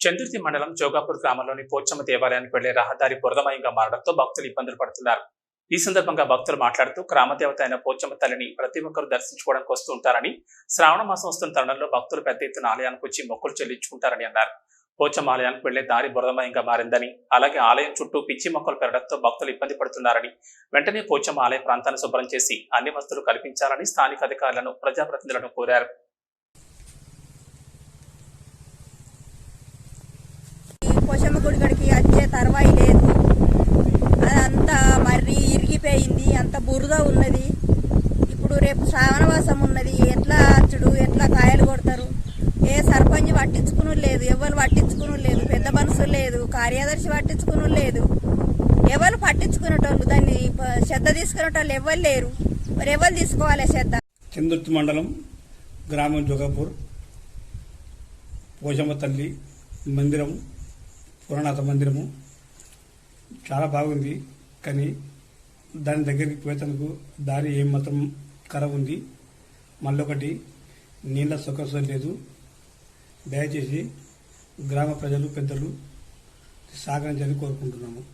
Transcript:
చందుర్తి మండలం జోగాపూర్ గ్రామంలోని పోచమ్మ దేవాలయానికి వెళ్ళే రహదారి బురదమయంగా మారడంతో భక్తులు ఇబ్బందులు పడుతున్నారు. ఈ సందర్భంగా భక్తులు మాట్లాడుతూ గ్రామదేవత అయిన పోచమ్మ తల్లిని ప్రతి ఒక్కరూ దర్శించుకోవడానికి వస్తూ ఉంటారని శ్రావణ మాసం వస్తున్న తరుణంలో భక్తులు పెద్ద ఎత్తున ఆలయానికి వచ్చి మొక్కులు చెల్లించుకుంటారని అన్నారు. పోచమ్మ ఆలయానికి వెళ్ళే దారి బురదమయంగా మారిందని అలాగే ఆలయం చుట్టూ పిచ్చి మొక్కలు పెరగడంతో భక్తులు ఇబ్బంది పడుతున్నారని వెంటనే పోచమ్మ ఆలయ ప్రాంతాన్ని శుభ్రం చేసి అన్ని వస్తువులు కల్పించాలని స్థానిక అధికారులను ప్రజాప్రతినిధులను కోరారు ఈ పోషమ్మ గుడి వచ్చే తర్వాయి లేదు. అదంతా మర్రి ఇరిగిపోయింది అంత బురద ఉన్నది. ఇప్పుడు రేపు శ్రావణవాసం ఉన్నది. ఎట్లా అచ్చుడు ఎట్లా కాయలు కొడతారు? ఏ సర్పంచ్ పట్టించుకుని లేదు ఎవరు పట్టించుకుని లేదు పెద్ద మనసు లేదు కార్యదర్శి పట్టించుకుని లేదు. ఎవరు పట్టించుకునేటోళ్ళు? దాన్ని శ్రద్ధ తీసుకునేటోళ్ళు ఎవరు లేరు. మరి ఎవరు తీసుకోవాలి శ్రద్ధ? చందుర్తి మండలం గ్రామం జోగాపూర్. పోషమ్మ తల్లి మందిరం. పురాణాథ మందిరము. చాలా బాగుంది. కానీ దాని దగ్గరికి పోయేందుకు దారి ఏం మాత్రం ఖరాబ్ ఉంది. మళ్ళొకటి నీళ్ళ సొకసం లేదు. దయచేసి గ్రామ ప్రజలు పెద్దలు సహకరించాలని కోరుకుంటున్నాము.